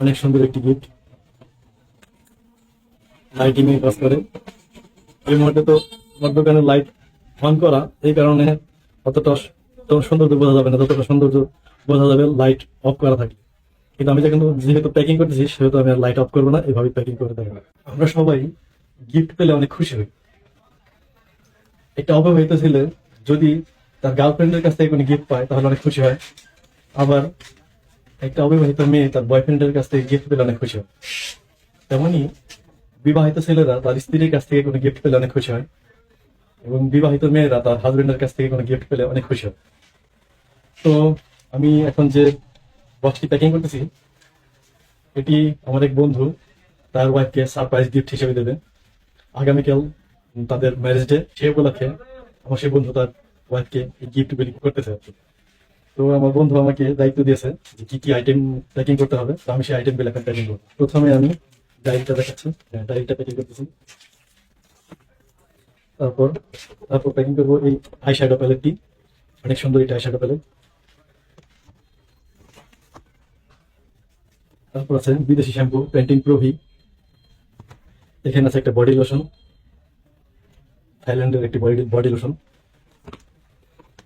অনেক সুন্দর একটি গিফট লাইটিং এ কাজ করে। এই মুহূর্তে তো দোকানের লাইট অন করা, এই কারণে অতটা সৌন্দর্য বোঝা যাবে না সৌন্দর্য বোঝা যাবে লাইট অফ করা কিন্তু আমি যেহেতু প্যাকিং করতেছি, সেহেতু আমি আর লাইট অফ করব না, এভাবে প্যাকিং করে দেবো আমরা সবাই গিফট পেলে অনেক খুশি হই। একটা অবিবাহিত ছেলে যদি তার গার্লফ্রেন্ডের কাছ থেকে কোনো গিফট পায়, তাহলে অনেক খুশি হয়। আবার একটা অবিবাহিত মেয়ে তার বয়ফ্রেন্ডের কাছ থেকে গিফট পেলে অনেক খুশি হয়। তেমনি বিবাহিত ছেলেরা তার স্ত্রীর কাছ থেকে কোনো গিফট পেলে অনেক খুশি হয় এবং বিবাহিত মেয়েরা তার হাজবেন্ডের কাছ থেকে কোনো গিফট পেলে অনেক খুশি হয়। তো আমি এখন যে বক্সটি প্যাকিং করতেছি, এটি আমার এক বন্ধু তার ওয়াইফকে সারপ্রাইজ গিফট হিসেবে দেবে। আগামীকাল তাদের ম্যারেজ ডে সে উপলক্ষে আমার সেই বন্ধু তার ওয়াইফকে এই গিফট গুলি করতেছে আর কি। তো আমার বন্ধু আমাকে দায়িত্ব দিয়েছে যে কি কি আইটেম প্যাকিং করতে হবে তো আমি সেই আইটেমগুলো এখন প্যাকিং করব। প্রথমে আমি ডায়েরিটা দেখাচ্ছি। হ্যাঁ, ডায়েরিটা প্যাকিং করতেছি। তারপর তারপর প্যাকিং করব এই আই শ্যাডো প্যালেটটি অনেক সুন্দর এটা আই শ্যাডো প্যালেট তারপর আছে বিদেশি শ্যাম্পু পেন্টিং প্রোভি এখানে আছে একটা বডি লোশন থাইল্যান্ডের একটি বডি বডি লোশন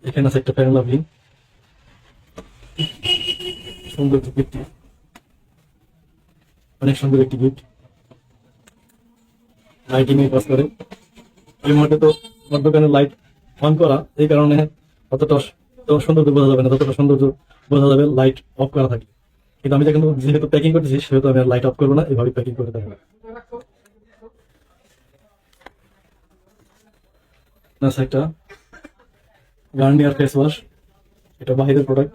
এখানে আছে একটা ফেয়ার লাভলি সুন্দর গিফট অনেক সুন্দর একটি গিফট লাইটিং এ কাজ করে। এই মুহূর্তে তো আমার দোকানের লাইট অন করা, এই কারণে অতটা সৌন্দর্য বোঝা যাবে না ততটা সৌন্দর্য বোঝা যাবে লাইট অফ করা থাকে কিন্তু আমি যখন যেহেতু প্যাকিং করতেছি, সেহেতু আমি লাইট অফ করব না, এভাবে প্যাকিং করে দেবো আছে একটা গার্নিয়ার ফেস ওয়াশ এটা বাহিরের প্রোডাক্ট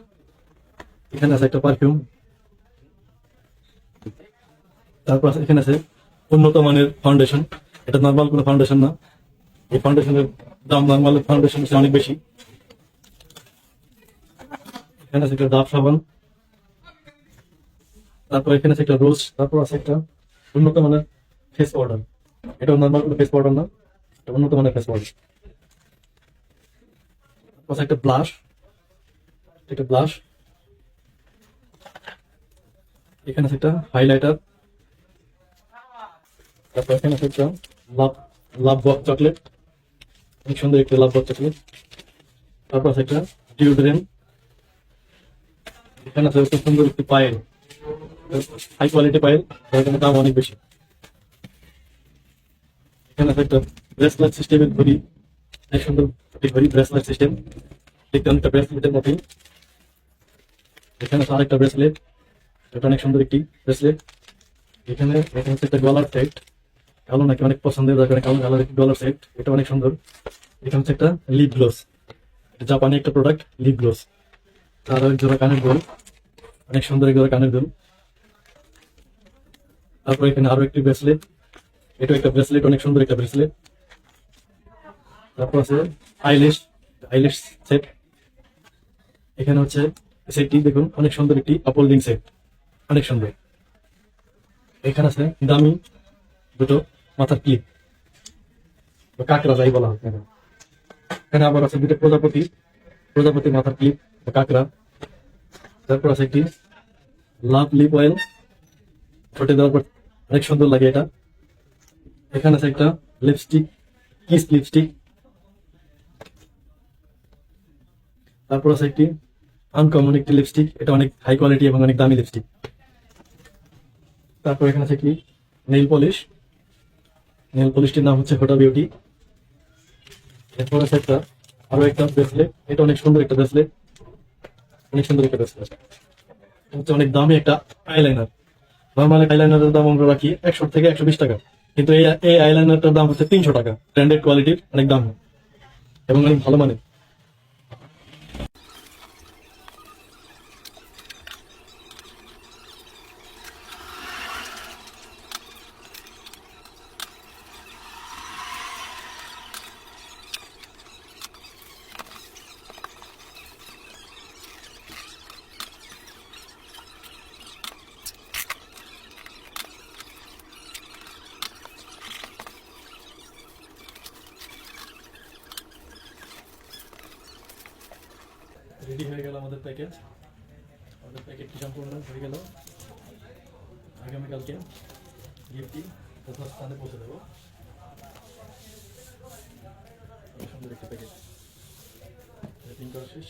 এখানে আছে একটা পারফিউম তারপর আছে, এখানে আছে উন্নত মানের ফাউন্ডেশন এটা নর্মাল কোনো ফাউন্ডেশন না। এই ফাউন্ডেশনের দাম নর্মাল ফাউন্ডেশন অনেক বেশি। এখানে আছে একটা ডাব সাবান। তারপর এখানে আছে একটা রোজ। তারপর আছে একটা উন্নত মানের ফেস পাউডার এটা নর্মাল কোনো ফেস পাউডার না, এটা উন্নত মানের ফেস পাউডার তারপর আছে একটা ব্লাশ একটা ব্লাশ এখানে আছে একটা হাইলাইটার তারপর এখানে আছে একটা লাভ লাভ বক চকলেট অনেক সুন্দর একটা লাভ বক চকলেট তারপর আছে একটা ডিওড্রেন্ট এখানে আছে একটা সুন্দর একটি পায়েল হাই কোয়ালিটি পায়েল এখানে দাম অনেক বেশি। এখানে আছে একটা ব্রেসলেট সিস্টেমের ঘড়ি, অনেক সুন্দর একটি ঘড়ি ব্রেসলেট সিস্টেম দেখতে অনেকটা ব্রেসলেটের মতোই। এখানে আছে আরেকটা ব্রেসলেট এটা অনেক সুন্দর একটি ব্রেসলেট এখানে এখানে হচ্ছে একটা গলার সেট কালো নাকি অনেক পছন্দের যার কালো কালার একটি গলার সেট এটা অনেক সুন্দর। এখানে হচ্ছে একটা লিপ গ্লোস জাপানি একটা প্রোডাক্ট লিপ গ্লোস তার এক জোড়া কানের গোল অনেক সুন্দর এক জোড়া কানের গোল তারপর এখানে আরও একটি ব্রেসলেট এটা একটা ব্রেসলেট অনেক সুন্দর একটা ব্রেসলেট তারপর আছে আইলিশ আইলিশ সেট এখানে হচ্ছে সেটটি দেখুন, অনেক সুন্দর একটি আপোল্ডিং সেট অনেক সুন্দর। এখানে আছে দামি দুটো মাথার ক্লিপ কাঁকড়া যাই বলা হয়? এখানে আবার আছে দুটো প্রজাপতি। প্রজাপতি মাথার ক্লিপ বা কাঁকড়া তারপর আছে একটি লাভ লিপ অয়েল। ছোটে দেওয়ার পর অনেক সুন্দর লাগে এটা। এখানে আছে একটা লিপস্টিক কিস লিপস্টিক তারপর আছে একটি আনকমন একটি লিপস্টিক এটা অনেক হাই কোয়ালিটি এবং অনেক দামি লিপস্টিক তারপর এখানে আছে কি নেল পলিশ। নেল পলিশটির নাম হচ্ছে হোটা বিউটি এরপর আছে একটা আরও একটা ব্রেসলেট এটা অনেক সুন্দর একটা ব্রেসলেট অনেক সুন্দর একটা ব্রেসলেট হচ্ছে অনেক দামি একটা আইলাইনার নর্মাল আইলাইনারের দাম আমরা রাখি একশো থেকে একশো বিশ টাকা। কিন্তু এই এই আইলাইনারটার দাম হচ্ছে তিনশো টাকা। ব্র্যান্ডেড কোয়ালিটির অনেক দাম। এবং অনেক ভালো মানের। রেডি হয়ে গেল আমাদের প্যাকেজ আমাদের প্যাকেজটি সম্পূর্ণ হয়ে গেল। আগামীকালকে গিফটটি প্রথম স্থানে পৌঁছে দেবো। সুন্দর একটি প্যাকেজ রেটিং করা শেষ।